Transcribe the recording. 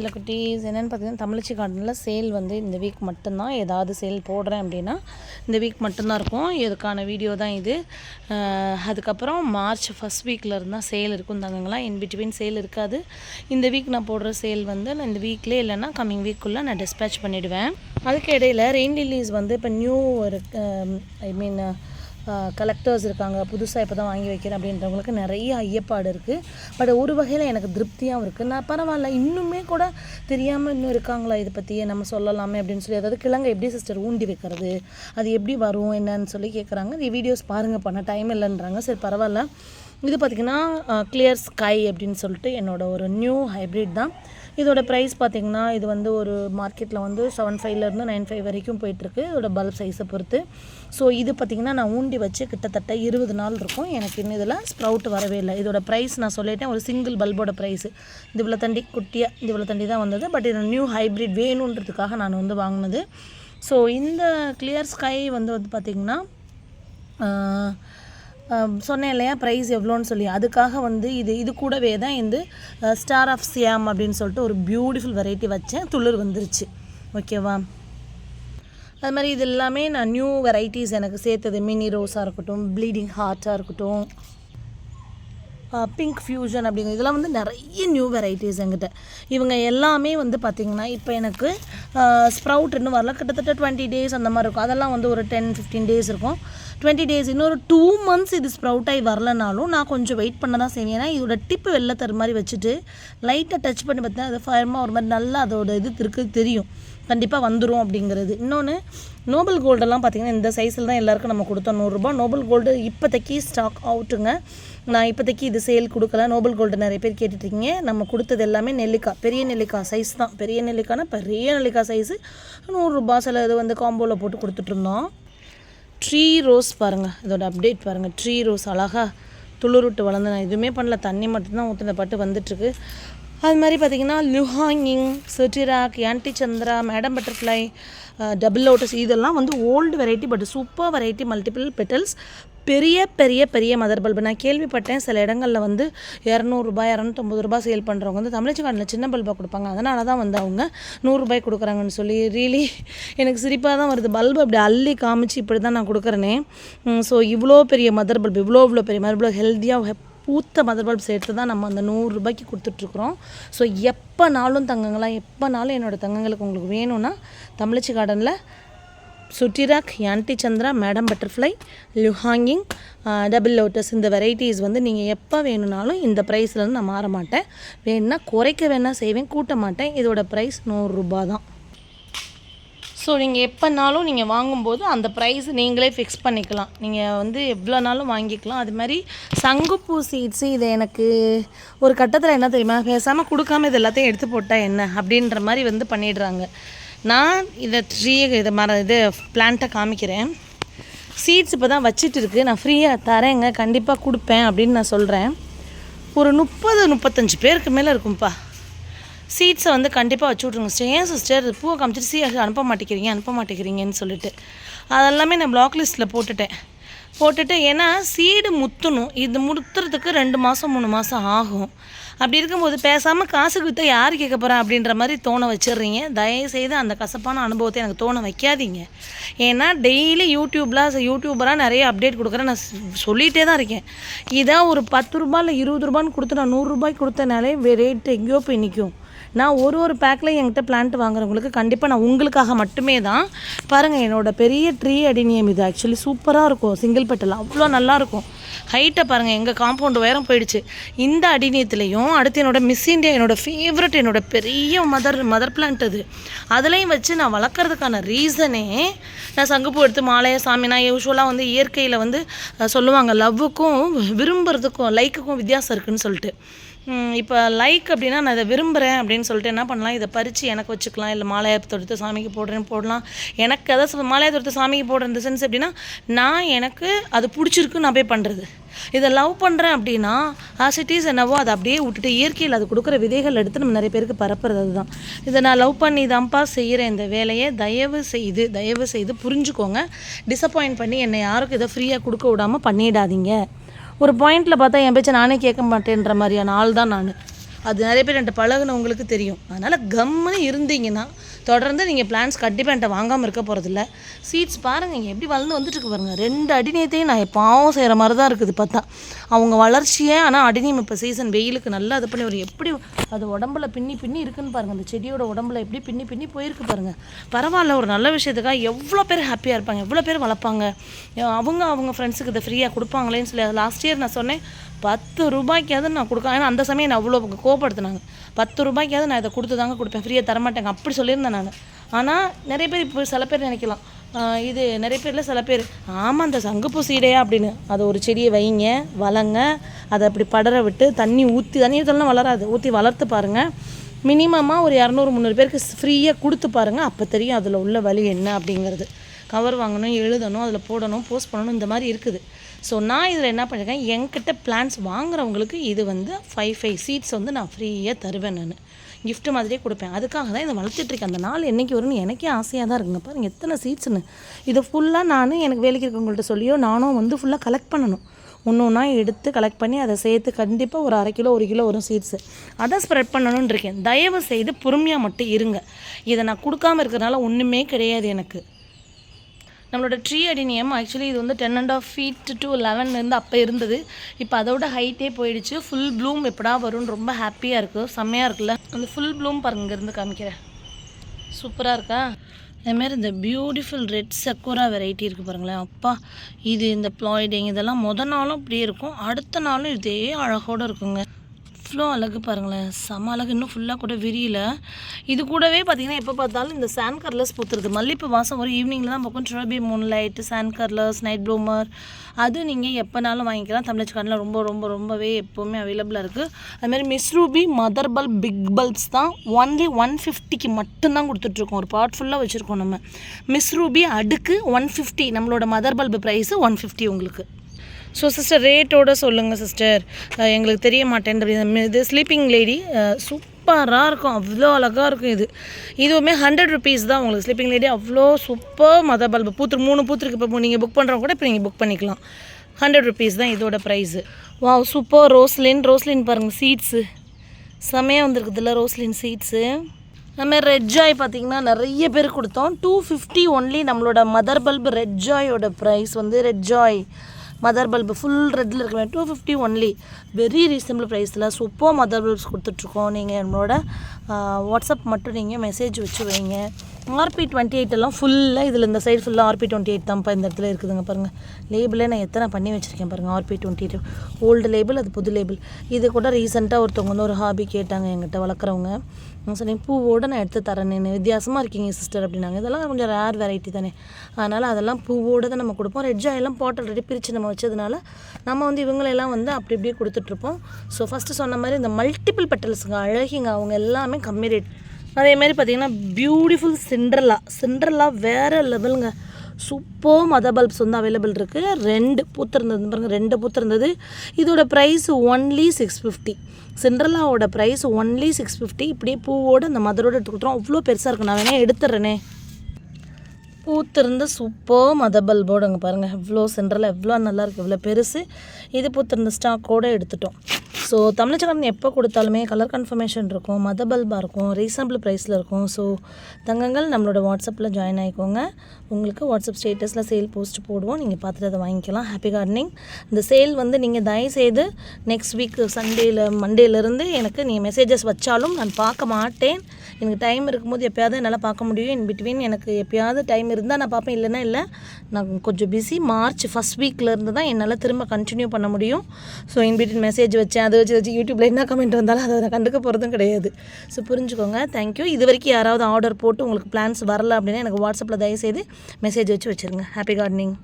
இல்லை குட்டீஸ் என்னென்னு பார்த்தீங்கன்னா தமிழச்சி கார்டனில் சேல் வந்து இந்த வீக் மட்டும்தான். ஏதாவது சேல் போடுறேன் அப்படின்னா இந்த வீக் மட்டும்தான் இருக்கும். இதுக்கான வீடியோ தான் இது. அதுக்கப்புறம் மார்ச் ஃபஸ்ட் வீக்கில் இருந்தால் சேல் இருக்கும் தங்கங்களா. இன் பிட்வீன் சேல் இருக்காது. இந்த வீக் நான் போடுற சேல் வந்து நான் இந்த வீக்லேயே இல்லைன்னா கம்மிங் வீக்குள்ளே நான் டிஸ்பேச் பண்ணிவிடுவேன் அதுக்கு இடையில் ரெயின் லில்லிஸ் வந்து இப்போ நியூ ஒரு ஐ மீன் கலெக்டர்ஸ் இருக்காங்க. புதுசாக இப்போ தான் வாங்கி வைக்கிறேன் அப்படின்றவங்களுக்கு நிறைய ஐயப்பாடு இருக்குது பட் ஒரு வகையில் எனக்கு திருப்தியாகவும் இருக்குது நான் பரவாயில்ல இன்னுமே கூட தெரியாமல் இன்னும் இருக்காங்களா இதை பற்றியே நம்ம சொல்லலாமே அப்படின்னு சொல்லி அதாவது கிழங்கு எப்படி சிஸ்டர் ஊண்டி வைக்கிறது? அது எப்படி வரும்? என்னன்னு சொல்லி கேட்குறாங்க நீ வீடியோஸ் பாருங்கள் பண்ண டைம் இல்லைன்றாங்க. சரி பரவாயில்ல. இது பார்த்திங்கன்னா கிளியர் ஸ்கை அப்படின்னு சொல்லிட்டு என்னோடய ஒரு நியூ ஹைப்ரிட் தான். இதோட ப்ரைஸ் பார்த்திங்கன்னா இது வந்து ஒரு மார்க்கெட்டில் வந்து செவன் ஃபைவ்லேருந்து நைன் ஃபைவ் வரைக்கும் போயிட்டுருக்கு. இதோட பல்ப் சைஸை பொறுத்து. ஸோ இது பார்த்திங்கன்னா நான் ஊண்டி வச்சு கிட்டத்தட்ட இருபது நாள் இருக்கும். எனக்கு இன்னும் இதில் ஸ்ப்ரவுட் வரவே இல்லை. இதோட ப்ரைஸ் நான் சொல்லிட்டேன் ஒரு சிங்கிள் பல்போட ப்ரைஸ் இது இவ்வளோ தண்டி குட்டியாக இது இவ்வளோ தண்டி தான் வந்தது. பட் இது நியூ ஹைப்ரிட் வேணுன்றதுக்காக நான் வந்து வாங்கினது. ஸோ இந்த கிளியர் ஸ்கை வந்து வந்து பார்த்திங்கன்னா சொன்னேன் இல்லையா? ப்ரைஸ் எவ்வளோன்னு சொல்லி. அதுக்காக வந்து இது இது கூடவே தான் இந்த ஸ்டார் ஆஃப் சியாம் அப்படின்னு சொல்லிட்டு ஒரு பியூட்டிஃபுல் வெரைட்டி வச்சேன். துளிர் வந்துருச்சு. ஓகேவா அது மாதிரி இது எல்லாமே நான் நியூ வெரைட்டிஸ் எனக்கு சேர்த்தது. மினி ரோஸாக இருக்கட்டும் ப்ளீடிங் ஹார்ட்டாக இருக்கட்டும். பிங்க் ஃப்யூஷன் அப்படிங்கிற இதெல்லாம் வந்து நிறைய நியூ வெரைட்டிஸ் எங்கிட்ட இவங்க எல்லாமே வந்து பார்த்திங்கன்னா இப்போ எனக்கு ஸ்ப்ரவுட் இன்னும் வரல. கிட்டத்தட்ட டுவெண்ட்டி டேஸ் அந்த மாதிரி இருக்கும். அதெல்லாம் வந்து ஒரு டென் ஃபிஃப்டீன் டேஸ் இருக்கும். டுவெண்ட்டி டேஸ் இன்னொரு டூ மந்த்ஸ் இது ஸ்ப்ரவுட் ஆகி வரலனாலும் நான் கொஞ்சம் வெயிட் பண்ண தான் செய்வேன். ஏன்னா இதோட டிப்பு வெளில தர மாதிரி வச்சுட்டு லைட்டாக டச் பண்ணி பார்த்தீங்கன்னா அது ஃபயமாக ஒரு மாதிரி நல்லா அதோட இது இருக்குது தெரியும். கண்டிப்பாக வந்துடும் அப்படிங்கிறது. இன்னொன்று நோபல் கோல்டெல்லாம் பார்த்திங்கன்னா இந்த சைஸில் தான் எல்லாருக்கும் நம்ம கொடுத்தோம். நூறுரூபா நோபல் கோல்டு இப்போதைக்கு ஸ்டாக் அவுட்டுங்க நான் இப்போதைக்கு இது சேல் கொடுக்கல. நோபல் கோல்டு நிறைய பேர் கேட்டுட்ருக்கீங்க. நம்ம கொடுத்தது எல்லாமே நெல்லிக்காய் பெரிய நெல்லிக்காய் சைஸ் தான். பெரிய நெல்லிக்காய்னா பெரிய நெல்லிக்காய் சைஸு நூறுரூபா சில இது வந்து காம்போவில் போட்டு கொடுத்துட்ருந்தோம். ட்ரீ ரோஸ் பாருங்கள் இதோட அப்டேட் பாருங்கள் ட்ரீ ரோஸ் அழகாக துளிருட்டு வளர்ந்து நான் எதுவுமே பண்ணல. தண்ணி மட்டும்தான் ஊற்றின பாட்டு வந்துட்டுருக்கு அது மாதிரி பார்த்திங்கன்னா லுஹாங்கிங் செட்டிராக் anti Chandra madam butterfly double lotus இதெல்லாம் வந்து old variety but super variety multiple petals. பெரிய பெரிய பெரிய மதர் பல்பு. நான் கேள்விப்பட்டேன் சில இடங்களில் வந்து இரநூறுபா இரநூத்தொம்பது ரூபா சேல் பண்ணுறவங்க வந்து தமிழ்ச்சிக்காட்டில் சின்ன பல்பாக கொடுப்பாங்க. அதனால தான் வந்து அவங்க நூறுரூபாய் கொடுக்குறாங்கன்னு சொல்லி ரீலி எனக்கு சிரிப்பாக தான் வருது. பல்பு அப்படி அள்ளி காமிச்சு இப்படி தான் நான் கொடுக்குறேனே. ஸோ இவ்வளோ பெரிய மதர் பல்பு இவ்வளோ இவ்வளோ பெரிய மதர் பல்பு ஹெல்த்தியாக பூத்த மதர் பல்ப் சேர்த்து தான் நம்ம அந்த நூறுரூபாய்க்கு கொடுத்துட்ருக்குறோம். ஸோ எப்போனாலும் தங்கங்களா எப்போனாலும் என்னோடய தங்கங்களுக்கு உங்களுக்கு வேணும்னா தமிழச்சி கார்டனில் சுட்டிராக் யான்டி சந்திரா மேடம் பட்டர்ஃப்ளை லுஹாங்கிங் டபுள் லோட்டஸ் இந்த வெரைட்டிஸ் வந்து நீங்கள் எப்போ வேணும்னாலும் இந்த ப்ரைஸ்லேருந்து நான் மாற மாட்டேன். வேணுன்னா குறைக்க வேணால் செய்வேன் கூட்ட மாட்டேன். இதோட ப்ரைஸ் நூறுரூபா தான். ஸோ நீங்கள் எப்போனாலும் நீங்கள் வாங்கும்போது அந்த ப்ரைஸ் நீங்களே ஃபிக்ஸ் பண்ணிக்கலாம். நீங்கள் வந்து எவ்வளோ நாளும் வாங்கிக்கலாம். அது மாதிரி சங்குப்பூ சீட்ஸு இது எனக்கு ஒரு கட்டத்தில் என்ன தெரியுமா? பேசாமல் கொடுக்காம இது எல்லாத்தையும் எடுத்து போட்டால் என்ன? அப்படின்ற மாதிரி வந்து பண்ணிடுறாங்க. நான் இதை ட்ரீயை இதை மர இது பிளான்ட்டை காமிக்கிறேன். சீட்ஸ் இப்போ தான் வச்சிட்டு இருக்கு. நான் ஃப்ரீயாக தரேங்க. கண்டிப்பாக கொடுப்பேன் அப்படின்னு நான் சொல்கிறேன் ஒரு முப்பது முப்பத்தஞ்சு பேருக்கு மேலே இருக்கும்ப்பா சீட்ஸை வந்து கண்டிப்பாக வச்சு விட்ருங்க சிஸ்டர் ஏன் சிஸ்டர் பூவை காமிச்சிட்டு சீ அனுப்ப மாட்டேங்கிறீங்க அனுப்ப மாட்டேங்கிறீங்கன்னு சொல்லிட்டு. அதெல்லாமே நான் பிளாக் லிஸ்ட்டில் போட்டுட்டேன். போட்டுட்டு ஏன்னா சீடு முத்தணும். இது முத்துறதுக்கு ரெண்டு மாதம் மூணு மாதம் ஆகும். அப்படி இருக்கும்போது பேசாமல் காசுக்கு விற்றா யார் கேட்க போகிறேன் அப்படின்ற மாதிரி தோண வச்சிடுறீங்க. தயவுசெய்து அந்த கசப்பான அனுபவத்தை எனக்கு தோண வைக்காதீங்க. ஏன்னா டெய்லி யூடியூப்பில் யூடியூபராக நிறைய அப்டேட் கொடுக்குறேன். நான் சொல்லிகிட்டே தான் இருக்கேன். இதான் ஒரு பத்து ரூபா இல்லை இருபது ரூபான்னு கொடுத்து நான் நூறுரூபாய்க்கு கொடுத்தனாலே ரேட் எங்கேயோ போய் நிற்கும். நான் ஒரு ஒரு பேக்கில் என்கிட்ட பிளான்ட் வாங்குறவங்களுக்கு கண்டிப்பாக நான் உங்களுக்காக மட்டுமே தான். பாருங்கள் என்னோட பெரிய ட்ரீ அடினியம் இது. ஆக்சுவலி சூப்பராக இருக்கும். சிங்கிள் பெட்டல் அவ்வளோ நல்லாயிருக்கும் ஹைட்டை பாருங்கள் எங்கள் காம்பவுண்ட் உயரம் போயிடுச்சு. இந்த அடினியத்துலேயும் அடுத்து என்னோட மிஸ் இந்தியா என்னோடய ஃபேவரட் என்னோட பெரிய மதர் மதர் பிளான்ட் அது. அதுலேயும் வச்சு நான் வளர்க்குறதுக்கான ரீசனே நான் சங்குப்பூ எடுத்து மாலையை சாமி நான் யூஸ்வலாக வந்து இயற்கையில் வந்து சொல்லுவாங்க லவ்வுக்கும் விரும்புறதுக்கும் லைக்குக்கும் வித்தியாசம் இருக்குன்னு சொல்லிட்டு. இப்போ லைக் அப்படின்னா நான் இதை விரும்புகிறேன் அப்படின்னு சொல்லிட்டு என்ன பண்ணலாம்? இதை பறித்து எனக்கு வச்சுக்கலாம். இல்லை மாலையை தொடுத்து சாமிக்கு போடுறேன்னு போடலாம். எனக்கு அதை மாலையை தொடுத்து சாமிக்கு போடுற இந்த சென்ஸ் எப்படின்னா நான் எனக்கு அது பிடிச்சிருக்கு நான் போய் பண்ணுறது இதை லவ் பண்ணுறேன் அப்படின்னா ஆஸ் இட் இஸ் என்னவோ அதை அப்படியே விட்டுட்டு இயற்கையில் அது கொடுக்குற விதைகள் எடுத்து நம்ம நிறைய பேருக்கு பரப்புறது அதுதான். இதை நான் லவ் பண்ணி தான்ப்பா செய்கிறேன் இந்த வேலையை. தயவு செய்து தயவு செய்து புரிஞ்சுக்கோங்க. டிசப்பாயிண்ட் பண்ணி என்னை யாருக்கும் இதை ஃப்ரீயாக கொடுக்க விடாமல் பண்ணிடாதீங்க. ஒரு பாயிண்டில் பார்த்தா என் பேச்சை நானே கேட்க மாட்டேன்ற மாதிரியான ஆள் தான் நான். அது நிறைய பேர் என்கிட்ட பழகினவங்களுக்கு தெரியும். அதனால் கம்முன்னு இருந்தீங்கன்னா தொடர்ந்து நீங்கள் பிளான்ஸ் கண்டிப்பாக என்கிட்ட வாங்காமல் இருக்க போகிறதில்ல சீட்ஸ் பாருங்கள் இங்கே எப்படி வளர்ந்து வந்துட்டுருக்கு பாருங்கள் ரெண்டு அடிநேத்தையும் நான் பாவம் செய்கிற மாதிரி தான் இருக்குது பார்த்தா. அவங்க வளர்ச்சியே ஆனால் அடிநியம் இப்போ சீசன் வெயிலுக்கு நல்லா இது பண்ணி ஒரு எப்படி அது உடம்புல பின்னி பின்னி இருக்குன்னு பாருங்கள் அந்த செடியோட உடம்புல எப்படி பின்னி பின்னி போயிருக்கு பாருங்கள் பரவாயில்ல ஒரு நல்ல விஷயத்துக்காக எவ்வளோ பேர் ஹாப்பியாக இருப்பாங்க எவ்வளோ பேர் வளர்ப்பாங்க. அவங்க அவங்க ஃப்ரெண்ட்ஸுக்கு இதை ஃப்ரீயாக கொடுப்பாங்களேன்னு சொல்லி லாஸ்ட் இயர் நான் சொன்னேன் பத்து ரூபாய்க்காவது நான் கொடுக்க ஏன்னா அந்த சமயம் நான் அவ்வளோ கோவப்படுத்தினாங்க. பத்து ரூபாய்க்காவது நான் இதை கொடுத்து தாங்க கொடுப்பேன். ஃப்ரீயாக தரமாட்டேங்க அப்படி சொல்லியிருந்தேன் நான். ஆனால் நிறைய பேர் இப்போ சில பேர் நினைக்கலாம். இது நிறைய பேரில் சில பேர் ஆமாம் அந்த சங்குப்பூ சீடையா? அப்படின்னு. அதை ஒரு செடியை வைங்க வளங்க அதை அப்படி படர விட்டு தண்ணி ஊற்றி தண்ணி ஊற்றலாம் வளராது. ஊற்றி வளர்த்து பாருங்கள் மினிமமாக ஒரு இரநூறு முந்நூறு பேருக்கு ஃப்ரீயாக கொடுத்து பாருங்கள் அப்போ தெரியும் அதில் உள்ள வழி என்ன அப்படிங்கிறது. கவர் வாங்கணும் எழுதணும் அதில் போடணும் போஸ்ட் பண்ணணும் இந்த மாதிரி இருக்குது. ஸோ நான் இதில் என்ன பண்ணியிருக்கேன் என்கிட்ட பிளான்ஸ் வாங்குறவங்களுக்கு இது வந்து ஃபைவ் ஃபைவ் சீட்ஸ் வந்து நான் ஃப்ரீயாக தருவேன் நான். கிஃப்ட் மாதிரியே கொடுப்பேன். அதுக்காக தான் இதை வளர்த்துட்ருக்கேன் அந்த நாள் என்றைக்கு வரும்னு எனக்கே ஆசையாக தான் இருக்குங்க. பாருங்கள் எத்தனை சீட்ஸ்னு இதை ஃபுல்லாக நான் எனக்கு வேலைக்கு இருக்கவங்கள்ட்ட சொல்லியோ நானும் வந்து ஃபுல்லாக கலெக்ட் பண்ணணும். ஒன்று ஒன்றா எடுத்து கலெக்ட் பண்ணி அதை சேர்த்து கண்டிப்பாக ஒரு அரை கிலோ ஒரு கிலோ வரும் சீட்ஸு அதை ஸ்ப்ரெட் பண்ணணும்னு இருக்கேன். தயவு செய்து பொறுமையாக மட்டும் இருங்க. இதை நான் கொடுக்காம இருக்கிறதுனால ஒன்றுமே கிடையாது எனக்கு. நம்மளோட ட்ரீ அடினியம் ஆக்சுவலி இது வந்து ten and half feet to லெவன்லேருந்து அப்போ இருந்தது. இப்போ அதோட ஹைட்டே போயிடுச்சு. ஃபுல் ப்ளூம் எப்படா வரும்னு ரொம்ப ஹாப்பியாக இருக்குது செம்மையாக இருக்குல்ல. அந்த ஃபுல் ப்ளூம் பாருங்க இங்கேருந்து காமிக்கிறேன். சூப்பராக இருக்கா? அதேமாரி இந்த பியூட்டிஃபுல் ரெட் சக்கோரா வெரைட்டி இருக்குது பாருங்களேன். அப்பா இது இந்த ப்ளாய்டிங் இதெல்லாம் முத நாளும் அப்படியே இருக்கும். அடுத்த நாளும் இதே அழகோடு இருக்குங்க. அவ்வளோ அழகு பாருங்களேன். செம அழகு. இன்னும் ஃபுல்லாக கூட விரியல. இது கூடவே பார்த்தீங்கன்னா எப்போ பார்த்தாலும் இந்த சாண்ட் கர்லர்ஸ் பூத்துருது. மல்லிப்பூ வாசம் ஒரு ஈவினிங்கில் தான் பார்க்கும் ட்ரபி moon light sand curlers night bloomer அது நீங்கள் எப்போனாலும் வாங்கிக்கலாம். தமிழ் கார்டில் ரொம்ப ரொம்ப ரொம்பவே எப்போவுமே அவைலபிளாக இருக்குது அதுமாதிரி Miss Ruby mother bulb big bulbs தான் ஒன்லி ஒன் ஃபிஃப்டிக்கு மட்டும்தான் கொடுத்துட்ருக்கோம். ஒரு பார்ட் ஃபுல்லாக வச்சுருக்கோம் நம்ம. மிஸ் ரூபி அடுக்கு ஒன் ஃபிஃப்டி நம்மளோட mother bulb price one fifty உங்களுக்கு. ஸோ சிஸ்டர் ரேட்டோட சொல்லுங்கள் சிஸ்டர் எங்களுக்கு தெரிய மாட்டேன் இது ஸ்லீப்பிங் லேடி சூப்பராக இருக்கும். அவ்வளோ அழகாக இருக்கும் இது. இதுவுமே ஹண்ட்ரட் ருபீஸ் தான் உங்களுக்கு ஸ்லீப்பிங் லேடி அவ்வளோ சூப்பர் மத பல்பு பூத்துரு மூணு பூத்துருக்கு. இப்போ நீங்கள் புக் பண்ணுறவங்க கூட இப்போ நீங்கள் புக் பண்ணிக்கலாம். ஹண்ட்ரட் ருபீஸ் தான் இதோட price wow super Roslin Roslin பாருங்கள் சீட்ஸு செமையாக வந்துருக்குதுல்ல ரோஸ்லின் சீட்ஸு நம்ம ரெட் ஜாய் பார்த்தீங்கன்னா நிறைய பேர் கொடுத்தோம். டூ ஃபிஃப்டி ஒன்லி நம்மளோட மதர் பல்பு ரெட் ஜாயோட ப்ரைஸ் வந்து red joy mother bulb full ரெட்டில் இருக்கிற two fifty only very reasonable ப்ரைஸில் சூப்பர் மதர் பல்ப்ஸ் கொடுத்துட்ருக்கோம். நீங்கள் நம்மளோட வாட்ஸ்அப் மட்டும் நீங்கள் மெசேஜ் வச்சு வைங்க. ஆர்பி டுவெண்ட்டி எயிட் எல்லாம் ஃபுல்லாக இதில் இந்த சைடு ஃபுல்லாக ஆர்பி டுவெண்ட்டி எயிட் தான்ப்பா இந்த இடத்துல இருக்குதுங்க பாருங்கள் லேபிளே நான் எத்தனை பண்ணி வச்சுருக்கேன் பாருங்கள் RP twenty eight old label அது புது லேபிள் இது கூட ரீசெண்டாக ஒருத்தவங்க வந்து ஒரு ஹாபி கேட்டாங்க எங்கிட்ட வளர்க்குறவங்க. நான் சொன்னேன் பூவோடு நான் எடுத்து தரேன் வித்தியாசமாக இருக்கீங்க சிஸ்டர் அப்படின்னாங்க. இதெல்லாம் கொஞ்சம் ரேர் வெரைட்டி தானே. அதனால் அதெல்லாம் பூவோடு தான் நம்ம கொடுப்போம். ரெட் ஜாயெல்லாம் போட்டு ஆல்ரெடி பிரித்து நம்ம வச்சதுனால நம்ம வந்து இவங்களெல்லாம் வந்து அப்படி இப்படியே கொடுத்துட்ருப்போம் ஸோ ஃபஸ்ட்டு சொன்ன மாதிரி இந்த மல்டிபிள் பெட்டல்ஸுங்க அழகிங்க அவங்க எல்லாமே கம்மி ரேட் அதே மாதிரி பார்த்தீங்கன்னா பியூட்டிஃபுல் சிண்ட்ரலா சிண்ட்ரலா வேறு லெவலுங்க சூப்பர் மத பல்ப்ஸ் வந்து அவைலபிள் இருக்குது ரெண்டு பூத்திருந்தது பாருங்கள் ரெண்டு பூத்திருந்தது இதோட ப்ரைஸ் ஒன்லி சிக்ஸ் ஃபிஃப்டி சிண்ட்ரலாவோட ப்ரைஸ் ஒன்லி சிக்ஸ் ஃபிஃப்டி இப்படியே பூவோடு அந்த மதரோட எடுத்து கொடுத்துரும் அவ்வளோ பெருசாக இருக்கு. நான் வேணால் எடுத்துடுறேனே பூத்திருந்த சூப்பர் மத பல்போடுங்க பாருங்கள் எவ்வளோ சென்ட்ரலாக எவ்வளோ நல்லாயிருக்கு இவ்வளோ பெருசு. இது பூத்திருந்த ஸ்டாக்கோடு எடுத்துட்டோம். ஸோ தமிழச்சக்கரன் எப்போ கொடுத்தாலுமே கலர் கன்ஃபர்மேஷன் இருக்கும் மத பல்பாக இருக்கும் ரீசனபிள் ப்ரைஸில் இருக்கும். ஸோ தங்கங்கள் நம்மளோட வாட்ஸ்அப்பில் ஜாயின் ஆகிக்கோங்க உங்களுக்கு வாட்ஸ்அப் ஸ்டேட்டஸில் சேல் போஸ்ட் போடுவோம். நீங்கள் பார்த்துட்டு அதை வாங்கிக்கலாம். ஹாப்பி கார்டனிங் இந்த சேல் வந்து நீங்கள் தயவுசெய்து நெக்ஸ்ட் வீக் சண்டேயில் மண்டேலேருந்து எனக்கு நீங்கள் மெசேஜஸ் வச்சாலும் நான் பார்க்க மாட்டேன். எனக்கு டைம் இருக்கும்போது எப்போயாவது என்னால் பார்க்க முடியும். இன் பிட்வீன் எனக்கு எப்போயாவது டைம் இருந்தால் நான் பார்ப்பேன். இல்லைன்னா இல்லை நான் கொஞ்சம் பிஸி மார்ச் ஃபஸ்ட் வீக்லேருந்து தான் என்னால் திரும்ப கண்டினியூ பண்ண முடியும். ஸோ இன் பிட்வீன் மெசேஜ் வச்சேன் அதை வச்சு வச்சு யூடியூப்பில் என்ன கமெண்ட் வந்தாலும் அதை நான் கண்டுக்க போகிறதும் கிடையாது. ஸோ புரிஞ்சுக்கோங்க. தேங்க்யூ இது வரைக்கும் யாராவது ஆர்டர் போட்டு உங்களுக்கு பிளான்ஸ் வரல அப்படின்னா எனக்கு வாட்ஸ்அப்பில் தயவுசெய்து மெசேஜ் வச்சு வச்சுருங்க. Happy gardening